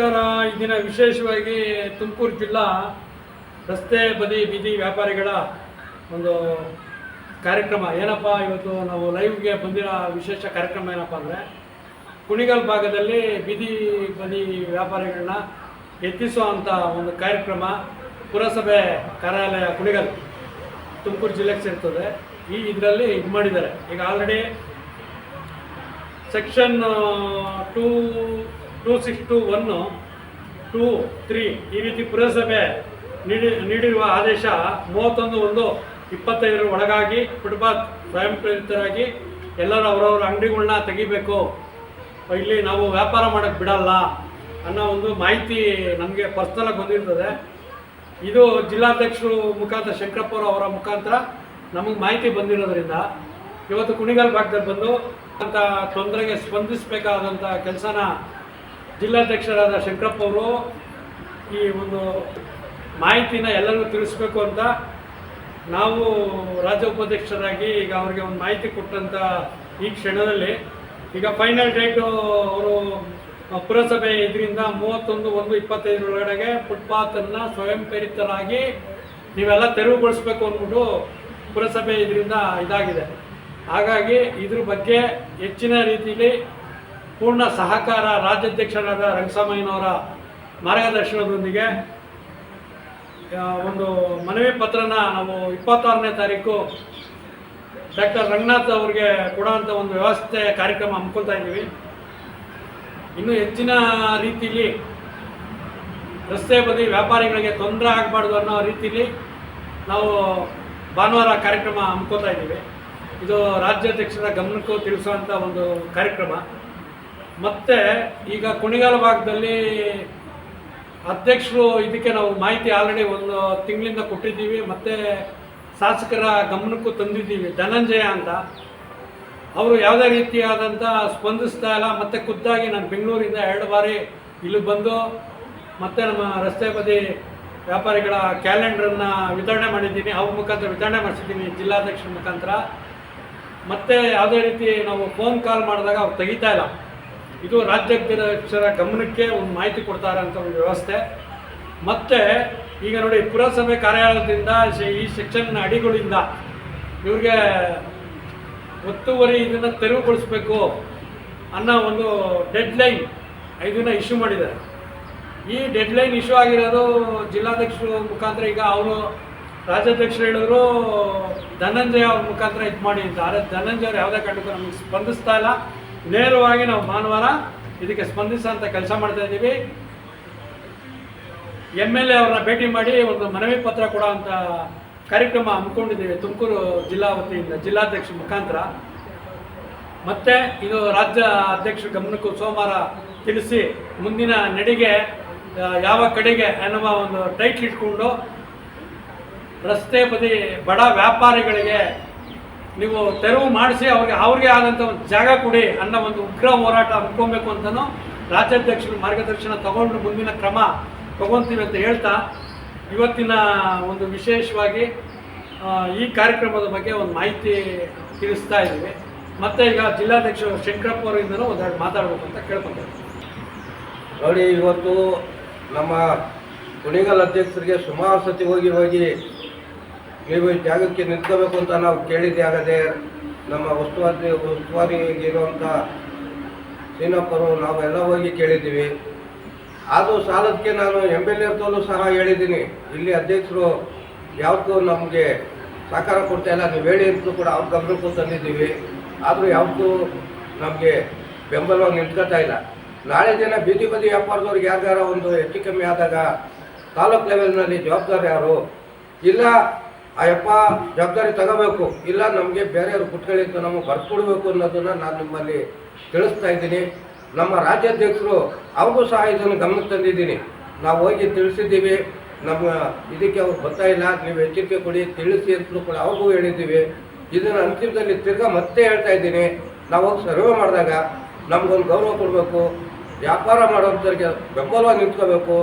ನಮಸ್ಕಾರ ಈ ದಿನ ವಿಶೇಷವಾಗಿ ತುಮಕೂರು ಜಿಲ್ಲಾ ರಸ್ತೆ ಬದಿ ಬೀದಿ ವ್ಯಾಪಾರಿಗಳ ಒಂದು ಕಾರ್ಯಕ್ರಮ. ಏನಪ್ಪ, ಇವತ್ತು ನಾವು ಲೈವ್ಗೆ ಬಂದಿರೋ ವಿಶೇಷ ಕಾರ್ಯಕ್ರಮ ಏನಪ್ಪ ಅಂದರೆ, ಕುಣಿಗಲ್ ಭಾಗದಲ್ಲಿ ಬೀದಿ ಬದಿ ವ್ಯಾಪಾರಿಗಳನ್ನ ಎತ್ತಿಸುವಂಥ ಒಂದು ಕಾರ್ಯಕ್ರಮ ಪುರಸಭೆ ಕಾರ್ಯಾಲಯ ಕುಣಿಗಲ್ ತುಮಕೂರು ಜಿಲ್ಲೆಗೆ ಸೇರ್ತದೆ. ಈ ಇದರಲ್ಲಿ ಇದು ಮಾಡಿದ್ದಾರೆ. ಈಗ already section two two six to one two three ಈ ರೀತಿ ಪುರಸಭೆ ನೀಡಿ, ನೀಡಿರುವ ಆದೇಶ ಮೂವತ್ತೊಂದು ಒಂದು ಇಪ್ಪತ್ತೈದರ ಒಳಗಾಗಿ ಫುಟ್ಪಾತ್ ಸ್ವಯಂ ಪ್ರೇರಿತರಾಗಿ ಎಲ್ಲರೂ ಅವರವ್ರ ಅಂಗಡಿಗಳನ್ನ ತೆಗಿಬೇಕು. ಇಲ್ಲಿ ನಾವು ವ್ಯಾಪಾರ ಮಾಡೋಕ್ಕೆ ಬಿಡಲ್ಲ ಅನ್ನೋ ಒಂದು ಮಾಹಿತಿ ನಮಗೆ ಪರ್ಸ್ನಲಾಗಿ ಬಂದಿರ್ತದೆ. ಇದು ಜಿಲ್ಲಾಧ್ಯಕ್ಷರು ಮುಖಾಂತರ ಶಂಕರಪ್ಪರು ಅವರ ಮುಖಾಂತರ ನಮಗೆ ಮಾಹಿತಿ ಬಂದಿರೋದ್ರಿಂದ ಇವತ್ತು ಕುಣಿಗಲ್ ಭಾಗದಲ್ಲಿ ಬಂದು ಅಂತ ತೊಂದರೆಗೆ ಸ್ಪಂದಿಸಬೇಕಾದಂಥ ಕೆಲಸನ ಜಿಲ್ಲಾಧ್ಯಕ್ಷರಾದ ಶಂಕರಪ್ಪ ಅವರು ಈ ಒಂದು ಮಾಹಿತಿನ ಎಲ್ಲರಿಗೂ ತಿಳಿಸ್ಬೇಕು ಅಂತ ನಾವು ರಾಜ್ಯ ಉಪಾಧ್ಯಕ್ಷರಾಗಿ ಈಗ ಅವ್ರಿಗೆ ಒಂದು ಮಾಹಿತಿ ಕೊಟ್ಟಂಥ ಈ ಕ್ಷಣದಲ್ಲಿ. ಈಗ ಫೈನಲ್ ಡೇಟು ಅವರು ಪುರಸಭೆ ಇದರಿಂದ ಮೂವತ್ತೊಂದು, ಒಂದು ಇಪ್ಪತ್ತೈದರ ಒಳಗಡೆಗೆ ಫುಟ್ಪಾತನ್ನು ಸ್ವಯಂ ಪ್ರೇರಿತರಾಗಿ ನೀವೆಲ್ಲ ತೆರವುಗೊಳಿಸ್ಬೇಕು ಅಂದ್ಬಿಟ್ಟು ಪುರಸಭೆ ಇದರಿಂದ ಇದಾಗಿದೆ. ಹಾಗಾಗಿ ಇದ್ರ ಬಗ್ಗೆ ಹೆಚ್ಚಿನ ರೀತಿಯಲ್ಲಿ ಪೂರ್ಣ ಸಹಕಾರ ರಾಜ್ಯಾಧ್ಯಕ್ಷರಾದ ರಂಗಸಾಮಯ್ಯನವರ ಮಾರ್ಗದರ್ಶನದೊಂದಿಗೆ ಒಂದು ಮನವಿ ಪತ್ರನ ನಾವು ಇಪ್ಪತ್ತಾರನೇ ತಾರೀಕು ಡಾಕ್ಟರ್ ರಂಗನಾಥ್ ಅವ್ರಿಗೆ ಕೊಡುವಂಥ ಒಂದು ವ್ಯವಸ್ಥೆ ಕಾರ್ಯಕ್ರಮ ಹಮ್ಮಿಕೊಳ್ತಾ ಇದ್ದೀವಿ. ಇನ್ನೂ ಹೆಚ್ಚಿನ ರೀತಿಯಲ್ಲಿ ರಸ್ತೆ ಬದಿ ವ್ಯಾಪಾರಿಗಳಿಗೆ ತೊಂದರೆ ಆಗಬಾರ್ದು ಅನ್ನೋ ರೀತಿಯಲ್ಲಿ ನಾವು ಭಾನುವಾರ ಕಾರ್ಯಕ್ರಮ ಹಮ್ಮಿಕೊಳ್ತಾ ಇದ್ದೀವಿ. ಇದು ರಾಜ್ಯಾಧ್ಯಕ್ಷರ ಗಮನಕ್ಕೂ ತಿಳಿಸುವಂಥ ಒಂದು ಕಾರ್ಯಕ್ರಮ. ಮತ್ತು ಈಗ ಕುಣಿಗಾಲ ಭಾಗದಲ್ಲಿ ಅಧ್ಯಕ್ಷರು ಇದಕ್ಕೆ ನಾವು ಮಾಹಿತಿ ಆಲ್ರೆಡಿ ಒಂದು ತಿಂಗಳಿಂದ ಕೊಟ್ಟಿದ್ದೀವಿ, ಮತ್ತು ಶಾಸಕರ ಗಮನಕ್ಕೂ ತಂದಿದ್ದೀವಿ. ಧನಂಜಯ ಅಂತ. ಅವರು ಯಾವುದೇ ರೀತಿಯಾದಂಥ ಸ್ಪಂದಿಸ್ತಾ ಇಲ್ಲ. ಮತ್ತು ಖುದ್ದಾಗಿ ನಾನು ಬೆಂಗಳೂರಿಂದ ಎರಡು ಬಾರಿ ಇಲ್ಲಿ ಬಂದು, ಮತ್ತೆ ನಮ್ಮ ರಸ್ತೆ ಬದಿ ವ್ಯಾಪಾರಿಗಳ ಕ್ಯಾಲೆಂಡ್ರನ್ನು ವಿತರಣೆ ಮಾಡಿದ್ದೀನಿ. ಅವ್ರ ಮುಖಾಂತರ ವಿತರಣೆ ಮಾಡಿಸಿದ್ದೀನಿ ಜಿಲ್ಲಾಧ್ಯಕ್ಷರ ಮುಖಾಂತರ. ಮತ್ತೆ ಯಾವುದೇ ರೀತಿ ನಾವು ಫೋನ್ ಕಾಲ್ ಮಾಡಿದಾಗ ಅವ್ರು ತೆಗಿತಾ ಇಲ್ಲ. ಇದು ರಾಜ್ಯಾಧ್ಯಕ್ಷರ ಗಮನಕ್ಕೆ ಒಂದು ಮಾಹಿತಿ ಕೊಡ್ತಾರೆ ಅಂತ ಒಂದು ವ್ಯವಸ್ಥೆ. ಮತ್ತು ಈಗ ನೋಡಿ ಪುರಸಭೆ ಕಾರ್ಯಾಲಯದಿಂದ ಈ ಸೆಕ್ಷನ್ ಅಡಿಗಳಿಂದ ಇವ್ರಿಗೆ ಒತ್ತುವರಿ ಇದನ್ನು ತೆರವುಗೊಳಿಸ್ಬೇಕು ಅನ್ನೋ ಒಂದು ಡೆಡ್ಲೈನ್ ಇದನ್ನು ಇಶ್ಯೂ ಮಾಡಿದ್ದಾರೆ. ಈ ಡೆಡ್ಲೈನ್ ಇಶ್ಯೂ ಆಗಿರೋದು ಜಿಲ್ಲಾಧ್ಯಕ್ಷರು ಮುಖಾಂತರ ಈಗ ಅವರು ರಾಜ್ಯಾಧ್ಯಕ್ಷರು ಹೇಳಿದ್ರು, ಧನಂಜಯ ಅವ್ರ ಮುಖಾಂತರ ಇದು ಮಾಡಿ ಅಂತ. ಆದರೆ ಧನಂಜಯ ಅವ್ರು ಯಾವುದೇ ಕಾರಣಕ್ಕೂ ನಮಗೆ ಸ್ಪಂದಿಸ್ತಾ ಇಲ್ಲ. ನೇರವಾಗಿ ನಾವು ಭಾನುವಾರ ಇದಕ್ಕೆ ಸ್ಪಂದಿಸೋಂಥ ಕೆಲಸ ಮಾಡ್ತಾ ಇದ್ದೀವಿ. ಎಂ ಎಲ್ ಎ ಅವ್ರನ್ನ ಭೇಟಿ ಮಾಡಿ ಒಂದು ಮನವಿ ಪತ್ರ ಕೊಡೋ ಅಂತ ಕಾರ್ಯಕ್ರಮ ಹಮ್ಮಿಕೊಂಡಿದ್ದೀವಿ ತುಮಕೂರು ಜಿಲ್ಲಾ ವತಿಯಿಂದ ಜಿಲ್ಲಾಧ್ಯಕ್ಷ ಮುಖಾಂತರ. ಮತ್ತೆ ಇದು ರಾಜ್ಯ ಅಧ್ಯಕ್ಷರ ಗಮನಕ್ಕೂ ಸೋಮವಾರ ತಿಳಿಸಿ ಮುಂದಿನ ನಡಿಗೆ ಯಾವ ಕಡೆಗೆ ಅನ್ನುವ ಒಂದು ಟೈಟ್ಲ್ ಇಟ್ಕೊಂಡು ರಸ್ತೆ ಬದಿ ಬಡ ವ್ಯಾಪಾರಿಗಳಿಗೆ ನೀವು ತೆರವು ಮಾಡಿಸಿ ಅವ್ರಿಗೆ ಅವ್ರಿಗೆ ಆದಂಥ ಒಂದು ಜಾಗ ಕೊಡಿ ಅನ್ನೋ ಒಂದು ಉಗ್ರ ಹೋರಾಟ ಹಮ್ಮಿಕೊಬೇಕು ಅಂತಲೂ ರಾಜ್ಯಾಧ್ಯಕ್ಷರು ಮಾರ್ಗದರ್ಶನ ತಗೊಂಡು ಮುಂದಿನ ಕ್ರಮ ತಗೊತೀವಿ ಅಂತ ಹೇಳ್ತಾ, ಇವತ್ತಿನ ಒಂದು ವಿಶೇಷವಾಗಿ ಈ ಕಾರ್ಯಕ್ರಮದ ಬಗ್ಗೆ ಒಂದು ಮಾಹಿತಿ ತಿಳಿಸ್ತಾ ಇದ್ದೀವಿ. ಮತ್ತೆ ಈಗ ಜಿಲ್ಲಾಧ್ಯಕ್ಷ ಶಂಕರಪ್ಪ ಅವರಿಂದನೂ ಒಂದೆರಡು ಮಾತಾಡಬೇಕು ಅಂತ ಕೇಳ್ಕೊತಾರೆ ನೋಡಿ, ಇವತ್ತು ನಮ್ಮ ಕುಣಿಗಲ್ ಅಧ್ಯಕ್ಷರಿಗೆ ಸುಮಾರು ಸತಿ ಹೋಗಿ ಹೋಗಿ ನೀವು ಈ ಜಾಗಕ್ಕೆ ನಿಂತ್ಕೋಬೇಕು ಅಂತ ನಾವು ಕೇಳಿದ್ದೆ, ಆಗದೆ ನಮ್ಮ ಉಸ್ತುವಾರಿ, ಉಸ್ತುವಾರಿಯಾಗಿರುವಂಥ ಸೀನಪ್ಪರು ನಾವೆಲ್ಲ ಹೋಗಿ ಕೇಳಿದ್ದೀವಿ. ಅದು ಸಾಲಕ್ಕೆ ನಾನು ಎಂ ಎಲ್ ಎರ್ತಲ್ಲೂ ಸಹ ಹೇಳಿದ್ದೀನಿ. ಇಲ್ಲಿ ಅಧ್ಯಕ್ಷರು ಯಾವತ್ತೂ ನಮಗೆ ಸಹಕಾರ ಕೊಡ್ತಾ ಇಲ್ಲ. ನೀವು ಹೇಳಿ ಅಂತಲೂ ಕೂಡ ಅವ್ರ ಗಮನಕ್ಕೂ ತಂದಿದ್ದೀವಿ. ಆದರೂ ಯಾವತ್ತೂ ನಮಗೆ ಬೆಂಬಲವಾಗಿ ನಿಂತ್ಕೋತಾ ಇಲ್ಲ. ನಾಳೆ ದಿನ ಬೀದಿ ಬದಿ ವ್ಯಾಪಾರದವ್ರಿಗೆ ಯಾರ್ಯಾರ ಒಂದು ಹೆಚ್ಚು ಕಮ್ಮಿ ಆದಾಗ ತಾಲೂಕು ಲೆವೆಲ್ನಲ್ಲಿ ಜವಾಬ್ದಾರಿ ಯಾರು? ಇಲ್ಲ ಆ ಯಪ್ಪ ಜವಾಬ್ದಾರಿ ತಗೋಬೇಕು. ಇಲ್ಲ, ನಮಗೆ ಬೇರೆಯವ್ರು ಕುಟ್ಗಳಿಂದ ನಮಗೆ ಬರ್ಕೊಡ್ಬೇಕು ಅನ್ನೋದನ್ನು ನಾನು ನಿಮ್ಮಲ್ಲಿ ತಿಳಿಸ್ತಾ ಇದ್ದೀನಿ. ನಮ್ಮ ರಾಜ್ಯಾಧ್ಯಕ್ಷರು, ಅವ್ರಿಗೂ ಸಹ ಇದನ್ನು ಗಮನಕ್ಕೆ ತಂದಿದ್ದೀನಿ. ನಾವು ಹೋಗಿ ತಿಳಿಸಿದ್ದೀವಿ. ನಮ್ಮ ಇದಕ್ಕೆ ಅವ್ರು ಬರ್ತಾ ಇಲ್ಲ. ನೀವು ಎಚ್ಚರಿಕೆ ಕೊಡಿ, ತಿಳಿಸಿ ಅಂತಲೂ ಕೂಡ ಅವ್ರಿಗೂ ಹೇಳಿದ್ದೀವಿ. ಇದನ್ನು ಅಂತಿಮದಲ್ಲಿ ತಿರ್ಗಾ ಮತ್ತೆ ಹೇಳ್ತಾ ಇದ್ದೀನಿ. ನಾವು ಹೋಗಿ ಸರ್ವೆ ಮಾಡಿದಾಗ ನಮಗೊಂದು ಗೌರವ ಕೊಡಬೇಕು. ವ್ಯಾಪಾರ ಮಾಡೋಂಥವ್ರಿಗೆ ಬೆಂಬಲವಾಗಿ ನಿಂತ್ಕೋಬೇಕು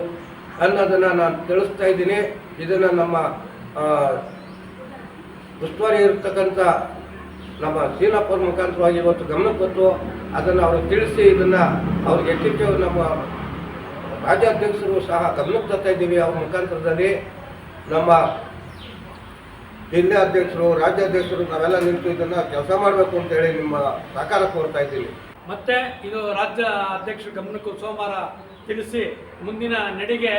ಅನ್ನೋದನ್ನು ನಾನು ತಿಳಿಸ್ತಾ ಇದ್ದೀನಿ. ಇದನ್ನು ನಮ್ಮ ಉಸ್ತುವಾರಿ ಇರತಕ್ಕಂಥ ನಮ್ಮ ಶೀಲಾಪುರ ಮುಖಾಂತರವಾಗಿ ಇವತ್ತು ಗಮನಕ್ಕೆ ಬಂತು. ಅದನ್ನು ಅವ್ರಿಗೆ ತಿಳಿಸಿ ಇದನ್ನು ಅವ್ರಿಗೆ ಹೆಚ್ಚು ನಮ್ಮ ರಾಜ್ಯಾಧ್ಯಕ್ಷರು ಸಹ ಗಮನಕ್ಕೆ ತರ್ತಾ ಇದ್ದೀವಿ. ಅವ್ರ ಮುಖಾಂತರದಲ್ಲಿ ನಮ್ಮ ಜಿಲ್ಲೆ ಅಧ್ಯಕ್ಷರು, ರಾಜ್ಯಾಧ್ಯಕ್ಷರು ನಾವೆಲ್ಲ ನಿಂತು ಇದನ್ನು ಕೆಲಸ ಮಾಡಬೇಕು ಅಂತೇಳಿ ನಿಮ್ಮ ಸಹಕಾರ ಕೋರ್ತಾ ಇದ್ದೀನಿ ಮತ್ತೆ ಇದು ರಾಜ್ಯ ಅಧ್ಯಕ್ಷರ ಗಮನಕ್ಕೂ ಸೋಮವಾರ ತಿಳಿಸಿ ಮುಂದಿನ ನಡಿಗೆ